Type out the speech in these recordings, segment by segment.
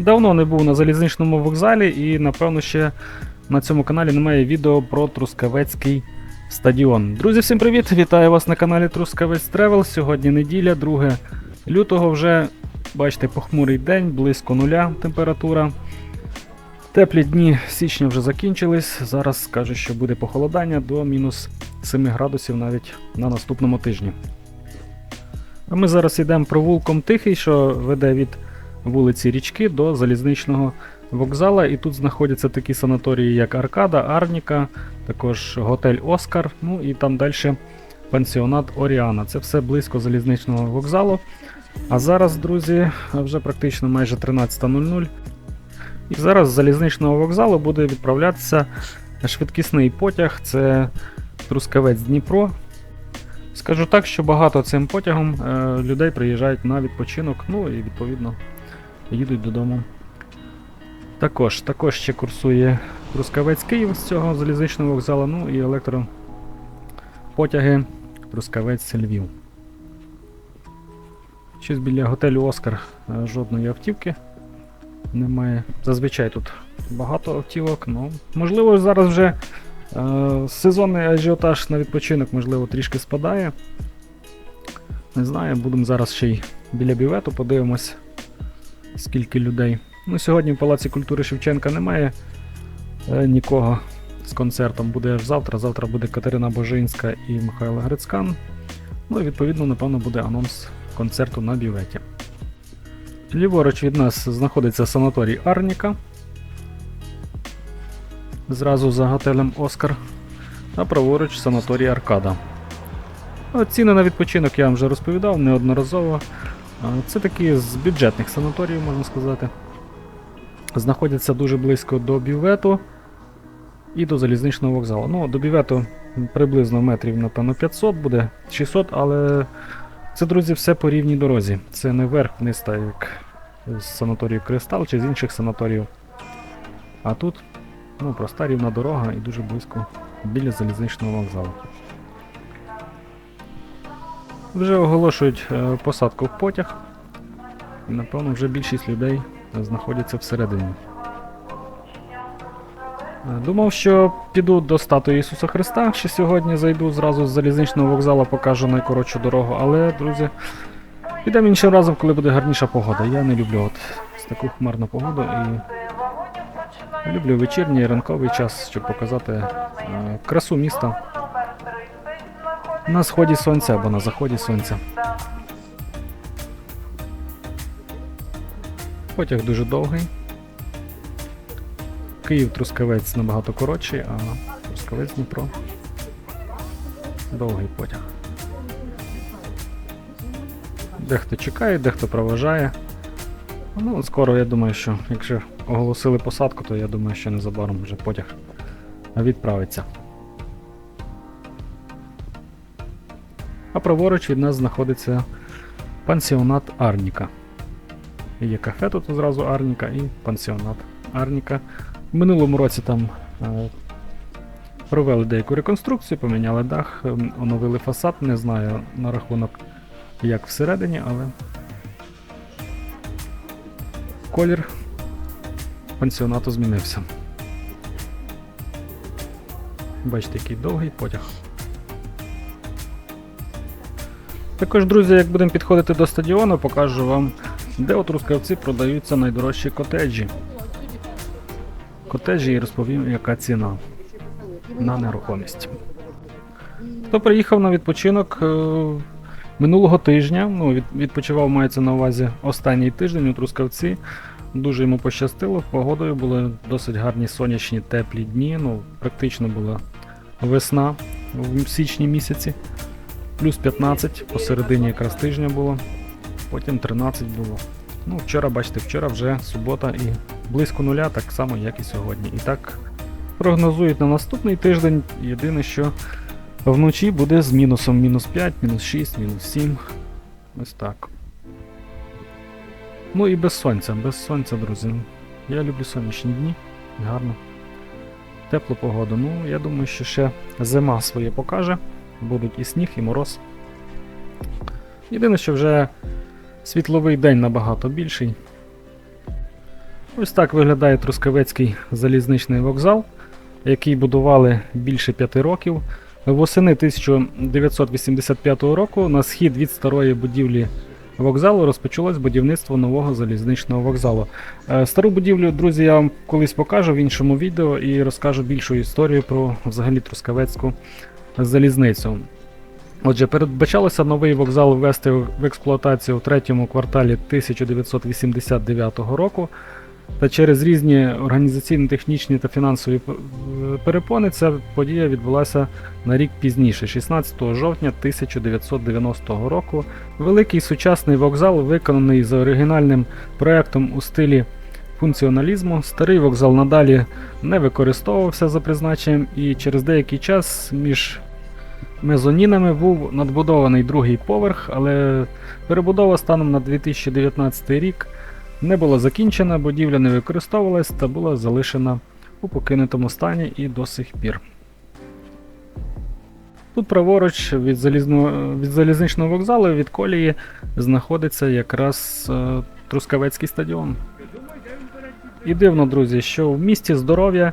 Давно не був на залізничному вокзалі і, напевно, ще на цьому каналі немає відео про Трускавецький стадіон. Друзі, всім привіт! Вітаю вас на каналі Трускавець Тревел. Сьогодні неділя, 2 лютого вже. Бачите, похмурий день, близько нуля температура. Теплі дні січня вже закінчились. Зараз кажуть, що буде похолодання до мінус 7 градусів навіть на наступному тижні. А ми зараз йдемо провулком Тихий, що веде від вулиці Річки до залізничного вокзала. І тут знаходяться такі санаторії, як Аркада, Арніка, також готель Оскар, ну і там далі пансіонат Оріана. Це все близько залізничного вокзалу. А зараз, друзі, вже практично майже 13.00. І зараз з залізничного вокзалу буде відправлятися швидкісний потяг. Це Трускавець Дніпро. Скажу так, що багато цим потягом е, людей приїжджають на відпочинок, ну і відповідно їдуть додому. Також, також ще курсує Трускавець Київ з цього залізничного вокзалу, ну і електропотяги Трускавець Львів. Щось біля готелю Оскар е, жодної автівки немає. Зазвичай тут багато автівок, ну можливо зараз вже е, сезонний ажіотаж на відпочинок, можливо, трішки спадає. Не знаю, будемо зараз ще й біля бювету, подивимось, скільки людей. Ну, сьогодні в Палаці культури Шевченка немає е, нікого з концертом. Буде аж завтра. Завтра буде Катерина Божинська і Михайло Грицькан. Ну і відповідно, напевно, буде анонс концерту на бюветі. Ліворуч від нас знаходиться санаторій Арніка. Зразу за готелем Оскар. А праворуч санаторій Аркада. Ціни на відпочинок я вам вже розповідав неодноразово. А, Це такі з бюджетних санаторіїв, можна сказати. Знаходяться дуже близько до бювету і до залізничного вокзалу. Ну, до бювету приблизно метрів, напевно, 500 буде 600, але це, друзі, все по рівній дорозі. Це не вверх-вниз, так як з санаторію Кристал чи з інших санаторіїв. А тут ну, проста рівна дорога і дуже близько біля залізничного вокзалу. Вже оголошують е, посадку в потяг. І напевно вже більшість людей знаходяться всередині. Е, Думав, що піду до статуї Ісуса Христа, ще сьогодні зайду зразу з залізничного вокзалу, покажу найкоротшу дорогу, але, друзі, підемо іншим разом, коли буде гарніша погода. Я не люблю от таку хмарну погоду і люблю вечірній ранковий час, щоб показати е, красу міста на сході сонця або на заході сонця. Потяг дуже довгий. Київ Трускавець набагато коротший, а Трускавець Дніпро. Довгий потяг. Дехто чекає, дехто проважає. Ну, скоро я думаю, що якщо оголосили посадку, то я думаю, що незабаром вже потяг відправиться. А праворуч від нас знаходиться пансіонат Арніка. Є кафе тут зразу Арніка і пансіонат Арніка. В минулому році там е, провели деяку реконструкцію, поміняли дах, ем, оновили фасад. Не знаю на рахунок як всередині, але колір пансіонату змінився. Бачите, який довгий потяг. Також, друзі, як будемо підходити до стадіону, покажу вам, де у Трускавці продаються найдорожчі котеджі. Котеджі і розповім, яка ціна на нерухомість. Хто приїхав на відпочинок е, минулого тижня, ну, відпочивав, мається на увазі останній тиждень у Трускавці. Дуже йому пощастило, погодою були досить гарні сонячні теплі дні. Ну, практично була весна в січні місяці. Плюс 15 посередині якраз тижня було, потім 13 було. Ну, вчора, бачите, вчора вже субота і близько нуля, так само, як і сьогодні. І так прогнозують на наступний тиждень. Єдине, що вночі буде з мінусом мінус 5, мінус 6, мінус 7. Ось так. Ну і без сонця, без сонця, друзі. Я люблю сонячні дні. Гарно. Теплу погоду. Ну, я думаю, що ще зима своє покаже. Будуть і сніг, і мороз. Єдине, що вже світловий день набагато більший. Ось так виглядає Трускавецький залізничний вокзал, який будували більше п'яти років. Восени 1985 року на схід від старої будівлі вокзалу розпочалось будівництво нового залізничного вокзалу. Е, Стару будівлю, друзі, я вам колись покажу в іншому відео і розкажу більшу історію про взагалі Трускавецьку залізницю. Отже, передбачалося новий вокзал ввести в експлуатацію у третьому кварталі 1989 року. Та через різні організаційні, технічні та фінансові перепони ця подія відбулася на рік пізніше, 16 жовтня 1990 року. Великий сучасний вокзал, виконаний за оригінальним проектом у стилі функціоналізму. Старий вокзал надалі не використовувався за призначенням, і через деякий час між мезонінами був надбудований другий поверх, але перебудова станом на 2019 рік не була закінчена, будівля не використовувалась та була залишена у покинутому стані і до сих пір. Тут праворуч від, залізного, від залізничного вокзалу від колії знаходиться якраз е, Трускавецький стадіон. І дивно, друзі, що в місті здоров'я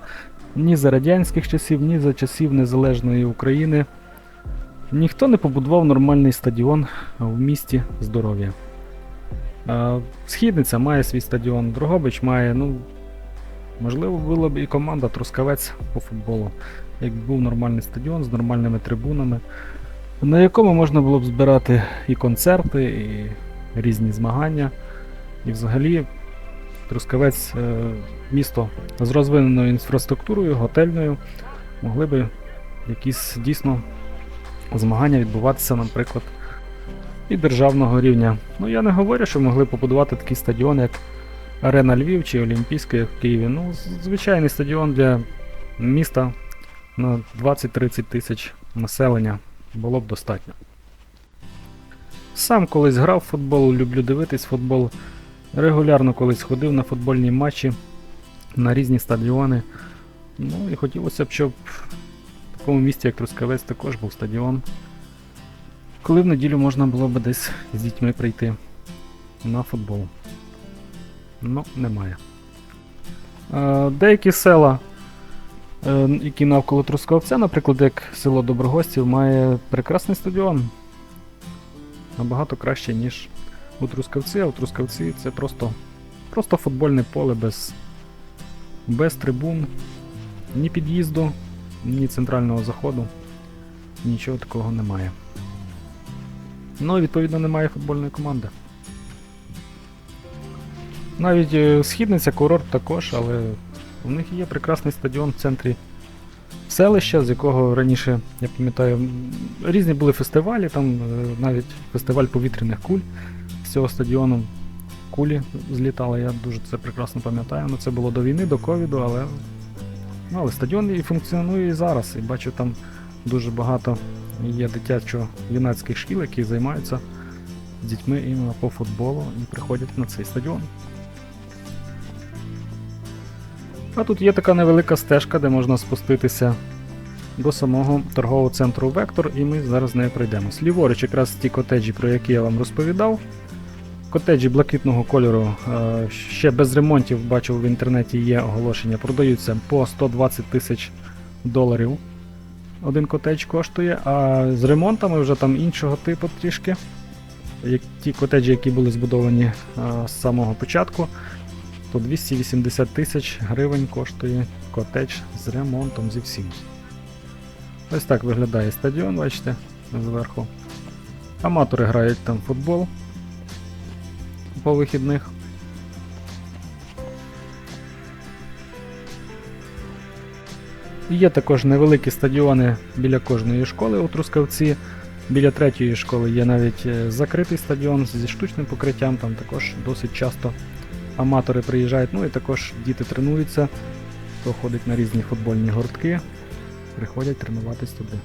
ні за радянських часів, ні за часів Незалежної України ніхто не побудував нормальний стадіон в місті здоров'я. Східниця має свій стадіон, Дрогобич має, ну, можливо, була б і команда Трускавець по футболу, як був нормальний стадіон з нормальними трибунами, на якому можна було б збирати і концерти, і різні змагання. І взагалі Трускавець е, місто з розвиненою інфраструктурою, готельною, могли би якісь дійсно змагання відбуватися, наприклад, і державного рівня. Ну я не говорю, що могли побудувати такий стадіон, як Арена Львів чи Олімпійський в Києві. Ну, звичайний стадіон для міста на 20-30 тисяч населення було б достатньо. Сам колись грав в футбол, люблю дивитись футбол. Регулярно колись ходив на футбольні матчі на різні стадіони. Ну і хотілося б, щоб в такому місті, як Трускавець, також був стадіон. Коли в неділю можна було б десь з дітьми прийти на футбол. Ну, немає. Е, деякі села, е, які навколо Трускавця, наприклад, як село Доброгостів, має прекрасний стадіон. Набагато краще, ніж у Трускавці, а у Трускавці це просто, просто футбольне поле без, без трибун, ні під'їзду, ні центрального заходу. Нічого такого немає. Ну відповідно немає футбольної команди. Навіть е, східниця курорт також, але у них є прекрасний стадіон в центрі селища, з якого раніше, я пам'ятаю, різні були фестивалі, там е, навіть фестиваль повітряних куль з цього стадіону. Кулі злітали, я дуже це прекрасно пам'ятаю. Ну, це було до війни, до ковіду, але, ну, але стадіон і функціонує і зараз. І бачу, там дуже багато є дитячо-юнацьких шкіл, які займаються з дітьми іменно по футболу і приходять на цей стадіон. А тут є така невелика стежка, де можна спуститися до самого торгового центру Вектор, і ми зараз нею пройдемо. Ліворуч якраз ті котеджі, про які я вам розповідав. Котеджі блакитного кольору е, ще без ремонтів, бачив в інтернеті є оголошення, продаються по 120 тисяч доларів. Один котедж коштує, а з ремонтами вже там іншого типу трішки. Як ті котеджі, які були збудовані е, з самого початку, то 280 тисяч гривень коштує котедж з ремонтом зі всім. Ось так виглядає стадіон, бачите, зверху. Аматори грають там футбол по вихідних. Є також невеликі стадіони біля кожної школи у Трускавці. Біля третьої школи є навіть е, закритий стадіон зі штучним покриттям, там також досить часто аматори приїжджають, ну і також діти тренуються, хто ходить на різні футбольні гуртки, приходять тренуватись туди.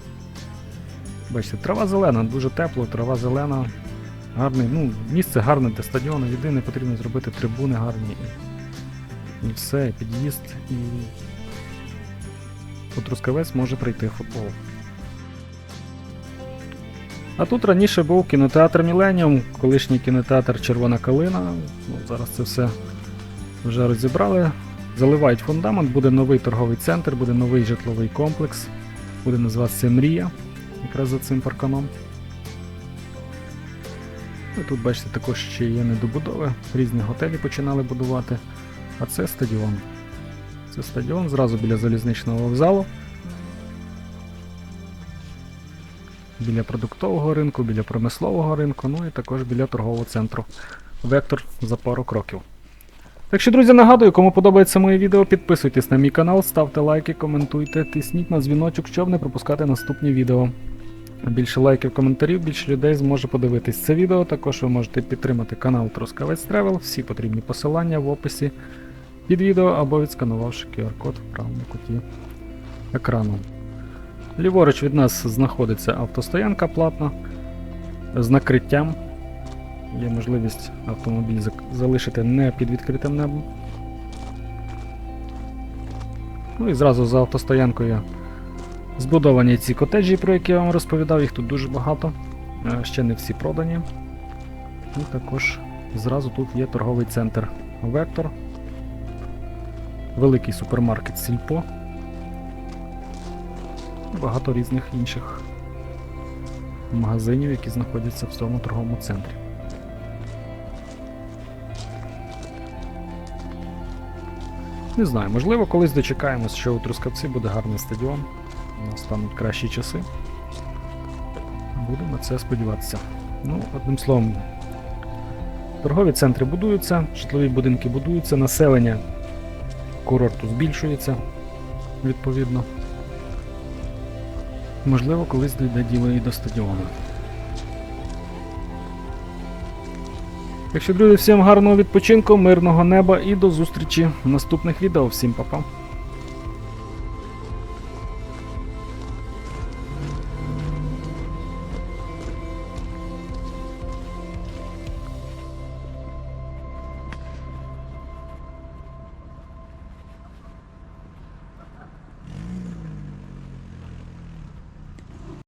Бачите, трава зелена, дуже тепло, трава зелена, гарний, ну, місце гарне для стадіону, єдине потрібно зробити трибуни гарні і, і все, і під'їзд, і у може прийти футбол. А тут раніше був кінотеатр Міленіум, колишній кінотеатр Червона Калина. Ну, зараз це все вже розібрали. Заливають фундамент, буде новий торговий центр, буде новий житловий комплекс. Буде називатися Мрія, якраз за цим парканом. Тут, бачите, також ще є недобудови. Різні готелі починали будувати. А це стадіон. Це стадіон зразу біля залізничного вокзалу. Біля продуктового ринку, біля промислового ринку, ну і також біля торгового центру. Вектор за пару кроків. Так що, друзі, нагадую, кому подобається моє відео, підписуйтесь на мій канал, ставте лайки, коментуйте, тисніть на дзвіночок, щоб не пропускати наступні відео. Більше лайків, коментарів, більше людей зможе подивитись це відео. Також ви можете підтримати канал Трускавець Тревел. Всі потрібні посилання в описі під відео або відсканувавши QR-код в правому куті екрану. Ліворуч від нас знаходиться автостоянка платна з накриттям. Є можливість автомобіль залишити не під відкритим небом. Ну і зразу за автостоянкою збудовані ці котеджі, про які я вам розповідав, їх тут дуже багато. Е, Ще не всі продані. І також зразу тут є торговий центр Вектор, великий супермаркет Сільпо. і Багато різних інших магазинів, які знаходяться в цьому торговому центрі. Не знаю, можливо, колись дочекаємось, що у Трускавці буде гарний стадіон. Настануть кращі часи. Будемо це сподіватися. Ну, одним словом, торгові центри будуються, житлові будинки будуються, населення курорту збільшується відповідно. Можливо, колись дійде діло і до стадіону. Так що, друзі, всім гарного відпочинку, мирного неба і до зустрічі в наступних відео. Всім па-па.